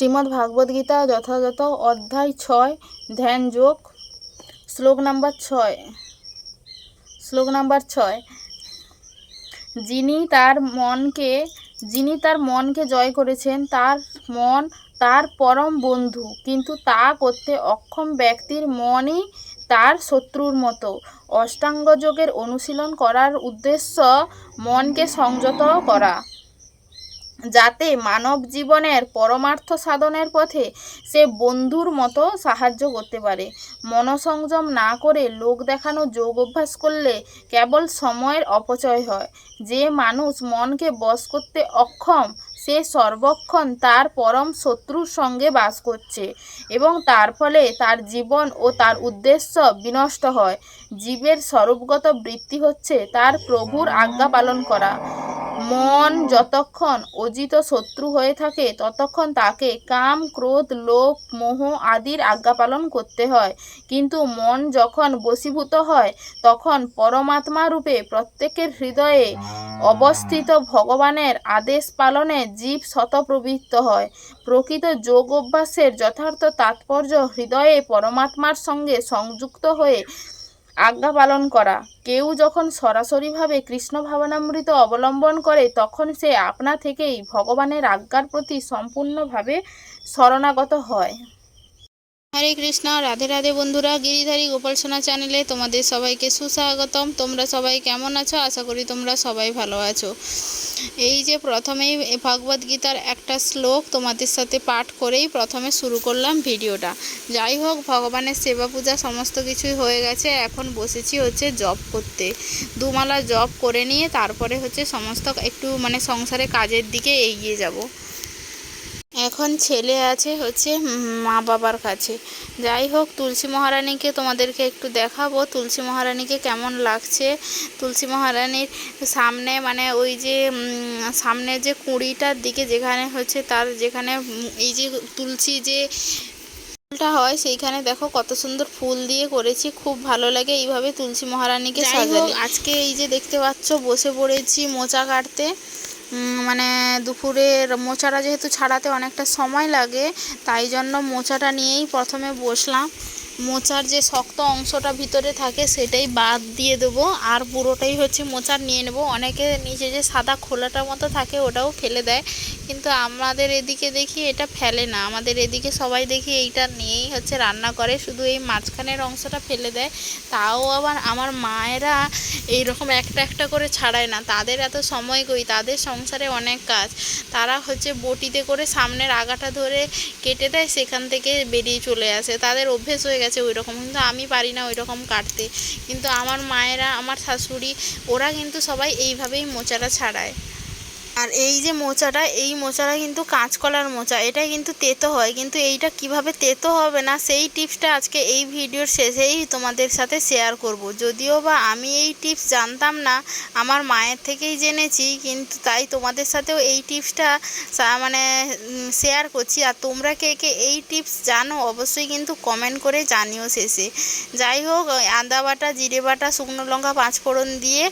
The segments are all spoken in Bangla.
শ্রীমদ্ ভাগবত গীতা যথাযথ অধ্যায় ছয়, ধ্যান যোগ, শ্লোক নাম্বার ছয়। শ্লোক নাম্বার ছয়, যিনি তার মনকে, যিনি তার মনকে জয় করেছেন, তার মন তার পরম বন্ধু, কিন্তু তা করতে অক্ষম ব্যক্তির মনই তার শত্রুর মতো। অষ্টাঙ্গ যোগের অনুশীলন করার উদ্দেশ্য মনকে সংযত করা। যাতে মানব জীবনের পরমার্থ সাধনের পথে সে বন্ধুর মতো সাহায্য করতে পারে। মনসংযম না করে লোক দেখানো যোগ অভ্যাস করলে কেবল সময়ের অপচয় হয়। যে মানুষ মনকে বশ করতে অক্ষম, সে সর্বক্ষণ তার পরম শত্রুর সঙ্গে বাস করছে এবং তার ফলে তার জীবন ও তার উদ্দেশ্য বিনষ্ট হয়। জীবের স্বরূপগত বৃত্তি হচ্ছে তার প্রভুর আজ্ঞা পালন করা। মন যতক্ষণ অজিত শত্রু হয়ে থাকে, ততক্ষণ তাকে কাম, ক্রোধ, লোভ, মোহ আদির আজ্ঞা পালন করতে হয়। কিন্তু মন যখন বশীভূত হয়, তখন পরমাত্মা রূপে প্রত্যেকের হৃদয়ে অবস্থিত ভগবানের আদেশ পালনে জীব শতপ্রবৃত্ত হয়। প্রকৃত যোগ অভ্যাসের যথার্থ তাৎপর্য হৃদয়ে পরমাত্মার সঙ্গে সংযুক্ত হয়ে আজ্ঞা পালন করা। কেউ যখন সরাসরিভাবে কৃষ্ণ ভাবনামৃত অবলম্বন করে, তখন সে আপনা থেকেই ভগবানের আজ্ঞার প্রতি সম্পূর্ণভাবে শরণাগত হয়। হরে কৃষ্ণ, রাধে রাধে বন্ধুরা, গিরিধারী গোপাল সোনা চ্যানেলে তোমাদের সবাইকে সুস্বাগতম। তোমরা সবাই কেমন আছো? আশা করি তোমরা সবাই ভালো আছো। এই যে প্রথমেই ভগবদ গীতার একটা শ্লোক তোমাদের সাথে পাঠ করেই প্রথমে শুরু করলাম ভিডিওটা। যাই হোক, ভগবানের সেবা পূজা সমস্ত কিছুই হয়ে গেছে। এখন বসেছি হচ্ছে জব করতে। দুমালা জব করে নিয়ে তারপরে হচ্ছে সমস্ত একটু মানে সংসারে কাজের দিকে এগিয়ে যাব। এখন ছেলে আছে হচ্ছে মা বাবার কাছে। যাই হোক তুলসী মহারানীকে তোমাদেরকে একটু দেখাবো। তুলসী মহারানীকে কেমন লাগছে? তুলসী মহারানীর সামনে মানে ওই যে সামনে যে কুঁড়িটার দিকে যেখানে হচ্ছে তার যেখানে এই যে তুলসী যে ফুলটা হয় সেইখানে দেখো কত সুন্দর ফুল দিয়ে করেছি খুব ভালো লাগে এইভাবে তুলসী মহারানীকে যাই আজকে এই যে দেখতে পাচ্ছ বসে পড়েছি মোচা কাটতে। মানে দুপুরের মোচাটা যেহেতু ছাড়াতে অনেকটা সময় লাগে, তাই জন্য মোচাটা নিয়েই প্রথমে বসলাম। মোচার যে শক্ত অংশটা ভিতরে থাকে সেটাই বাদ দিয়ে দেব, আর পুরোটাই হচ্ছে মোচার নিয়ে নেব। অনেকে নিচে যে সাদা খোলাটার মতো থাকে ওটাও ফেলে দেয়। কিন্তু আমাদের এদিকে দেখি এটা ফেলে না। আমাদের এদিকে সবাই দেখি এইটা নিয়েই হচ্ছে রান্না করে, শুধু এই মাঝখানের অংশটা ফেলে দেয়। তাও আবার আমার মায়েরা এইরকম একটা একটা করে ছাড়ায় না। তাদের এত সময় কই, তাদের সংসারে অনেক কাজ। তারা হচ্ছে বটিতে করে সামনের আগাটা ধরে কেটে দেয়, সেখান থেকে বেরিয়ে চলে আসে। তাদের অভ্যেস হয়ে গেছে ওই রকম কিন্তু আমি পারি না ওই রকম কাটতে। কিন্তু আমার মায়েরা, আমার শাশুড়ি, ওরা কিন্তু সবাই এইভাবেই মোচাটা ছাড়ায়। আর এই যে মোচাটা, এই মোচাটা কিন্তু কাঁচকলার মোচা, এটা কিন্তু তেতো হয়। কিন্তু এইটা কীভাবে তেতো হবে না, সেই টিপসটা আজকে এই ভিডিওর শেষেই তোমাদের সাথে শেয়ার করব। যদিও বা আমি এই টিপস জানতাম না, আমার মায়ের থেকেই জেনেছি, কিন্তু তাই তোমাদের সাথেও এই টিপসটা মানে শেয়ার করছি। আর তোমরা কে কে এই টিপস জানো, অবশ্যই কিন্তু কমেন্ট করে জানিও শেষে। যাই হোক আদা বাটা, জিরে বাটা, শুকনো লঙ্কা পাঁচ ফোড়ন দিয়ে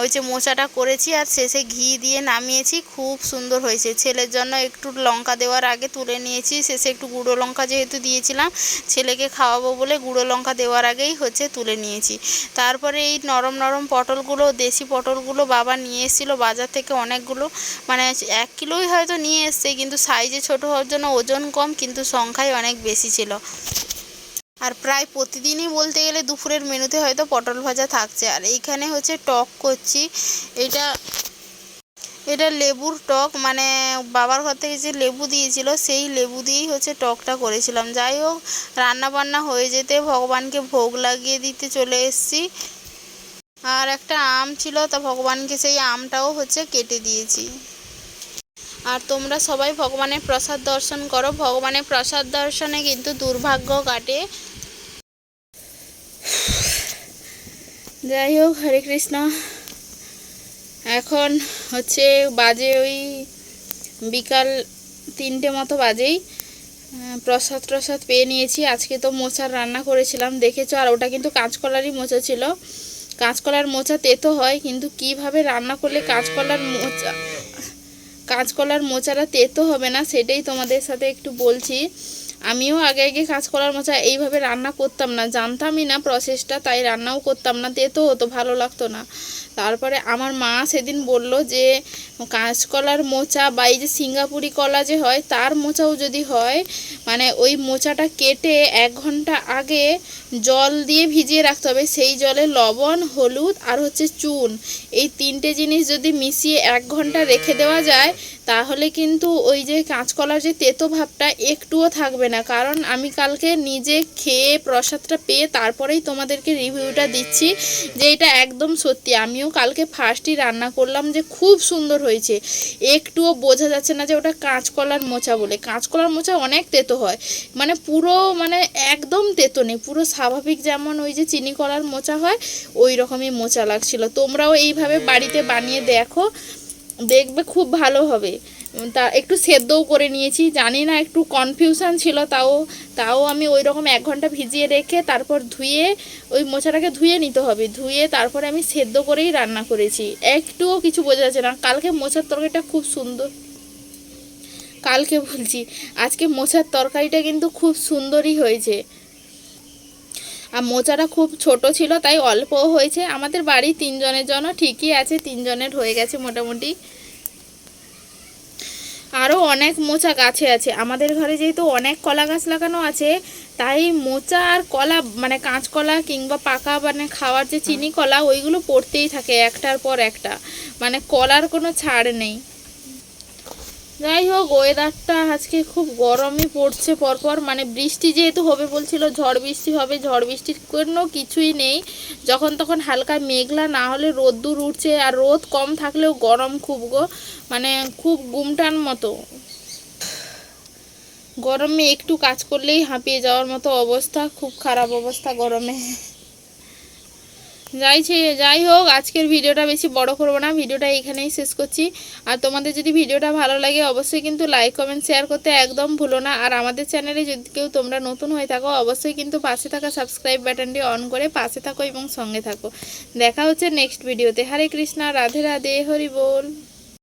ওই যে মোচাটা করেছি, আর শেষে ঘি দিয়ে নামিয়েছি। খুব সুন্দর হয়েছে। ছেলের জন্য একটু লঙ্কা দেওয়ার আগে তুলে নিয়েছি, শেষে একটু গুঁড়ো লঙ্কা যেহেতু দিয়েছিলাম, ছেলেকে খাওয়াবো বলে গুঁড়ো লঙ্কা দেওয়ার আগেই হচ্ছে তুলে নিয়েছি। তারপরে এই নরম নরম পটলগুলো, দেশি পটলগুলো বাবা নিয়ে এসেছিল বাজার থেকে অনেকগুলো মানে এক কিলোই হয়তো নিয়ে এসছে, কিন্তু সাইজে ছোট হওয়ার জন্য ওজন কম, কিন্তু সংখ্যায় অনেক বেশি ছিল। আর প্রায় প্রতিদিনই বলতে গেলে দুপুরের মেনুতে হয়তো পটল ভাজা থাকছে। আর এইখানে হচ্ছে টক করছি এটা এটা লেবুর টক মানে বাবার ঘর থেকে যে লেবু দিয়েছিল, সেই লেবু দিয়েই হচ্ছে টকটা করেছিলাম। যাই হোক রান্না বান্না হয়ে যেতে ভগবানকে ভোগ লাগিয়ে দিতে চলে এসেছি। আর একটা আম ছিল, তা ভগবানকে সেই আমটাও হচ্ছে কেটে দিয়েছি। আর তোমরা সবাই ভগবানের প্রসাদ দর্শন করো। ভগবানের প্রসাদ দর্শনে কিন্তু দুর্ভাগ্য কাটে। যাই হোক, হরে কৃষ্ণ। এখন হচ্ছে বাজে ওই বিকাল তিনটে মতো বাজেই প্রসাদ টসাদ পেয়ে নিয়েছি। আজকে তো মোচার রান্না করেছিলাম, দেখেছ? আর ওটা কিন্তু কাঁচকলারই মোচা ছিল। কাঁচকলার মোচা তেতো হয়, কিন্তু কীভাবে রান্না করলে কাঁচকলার মোচা, কাঁচকলার মোচাটা তেতো হবে না, সেটাই তোমাদের সাথে একটু বলছি। আমিও আগে আগে কাঁচকলার মোচা এইভাবে রান্না করতাম না, জানতামই না প্রসেসটা তাই রান্নাও করতাম না তেতো হতো, ভালো লাগতো না। তারপরে আমার মা সেদিন বলল যে, কাঁচকলার মোচা বা এই যে সিঙ্গাপুরি কলা যে হয়, তার মোচাও যদি হয় মানে ওই মোচাটা কেটে এক ঘণ্টা আগে জল দিয়ে ভিজিয়ে রাখতে হবে। সেই জলে লবণ, হলুদ আর হচ্ছে চুন। এই তিনটে জিনিস যদি মিশিয়ে এক ঘণ্টা রেখে দেওয়া যায়, তাহলে কিন্তু ওই যে কাঁচকলার যে তেতো ভাবটা একটুও থাকবে না। কারণ আমি কালকে নিজে খেয়ে প্রসাদটা পেয়ে তারপরেই তোমাদেরকে রিভিউটা দিচ্ছি যে এটা একদম সত্যি। আমিও কালকে ফার্স্টই রান্না করলাম যে খুব সুন্দর হয়েছে। একটুও বোঝা যাচ্ছে না যে ওটা কাঁচকলার মোচা বলে। কাঁচকলার মোচা অনেক তেতো হয়। মানে পুরো মানে একদম তেতো নেই। পুরো স্বাভাবিক যেমন ওই যে চিনি করার মোচা হয়, ওই রকমই মোচা লাগছিল। তোমরাও এইভাবে বাড়িতে বানিয়ে দেখো, দেখবে খুব ভালো হবে। তা একটু সেদ্ধও করে নিয়েছি, জানি না একটু কনফিউশন ছিল তাও তাও আমি ওই রকম এক ঘণ্টা ভিজিয়ে রেখে তারপর ধুয়ে, ওই মোচাটাকে ধুয়ে নিতে হবে। ধুয়ে তারপরে আমি সেদ্ধ করেই রান্না করেছি। একটুও কিছু বোঝা যাচ্ছে না। কালকে মোচার তরকারিটা খুব সুন্দর, কালকে বলছি, আজকে মোচার তরকারিটা কিন্তু খুব সুন্দরই হয়েছে। আর মোচাটা খুব ছোট ছিল, তাই অল্পও হয়েছে। আমাদের বাড়ি তিনজনের জন্য ঠিকই আছে, তিনজনের হয়ে গেছে মোটামুটি। আরও অনেক মোচা গাছে আছে। আমাদের ঘরে যেহেতু অনেক কলা গাছ লাগানো আছে, তাই মোচা আর কলা মানে কাঁচকলা কিংবা পাকা মানে খাওয়ার যে চিনি, কলা, ওইগুলো পড়তেই থাকে একটার পর একটা। মানে কলার কোনো ছাড় নেই। যাই হোক ওয়েদারটা আজকে খুব গরমই পড়ছে পরপর। মানে বৃষ্টি যেহেতু হবে বলছিল, ঝড় বৃষ্টি হবে, ঝড় বৃষ্টির কোনো কিছুই নেই। যখন তখন হালকা মেঘলা, না হলে রোদ্দুর উঠছে, আর রোদ কম থাকলেও গরম খুব গো। মানে খুব গুমটান মতো। গরমে একটু কাজ করলেই হাঁপিয়ে যাওয়ার মতো অবস্থা, খুব খারাপ অবস্থা গরমে। যাইছে যাই হোক, আজকের ভিডিওটা বেশি বড় করব না, ভিডিওটা এখানেই শেষ করছি। আর তোমাদের যদি ভিডিওটা ভালো লাগে, অবশ্যই কিন্তু লাইক কমেন্ট শেয়ার করতে একদম ভুলো না। আর আমাদের চ্যানেলে যদি কেউ তোমরা নতুন হয়ে থাকো, অবশ্যই কিন্তু পাশে থাকা সাবস্ক্রাইব বাটনটি অন করে পাশে থাকো এবং সঙ্গে থাকো। দেখা হচ্ছে নেক্সট ভিডিওতে হরে কৃষ্ণা, রাধে রাধে, হরি বল।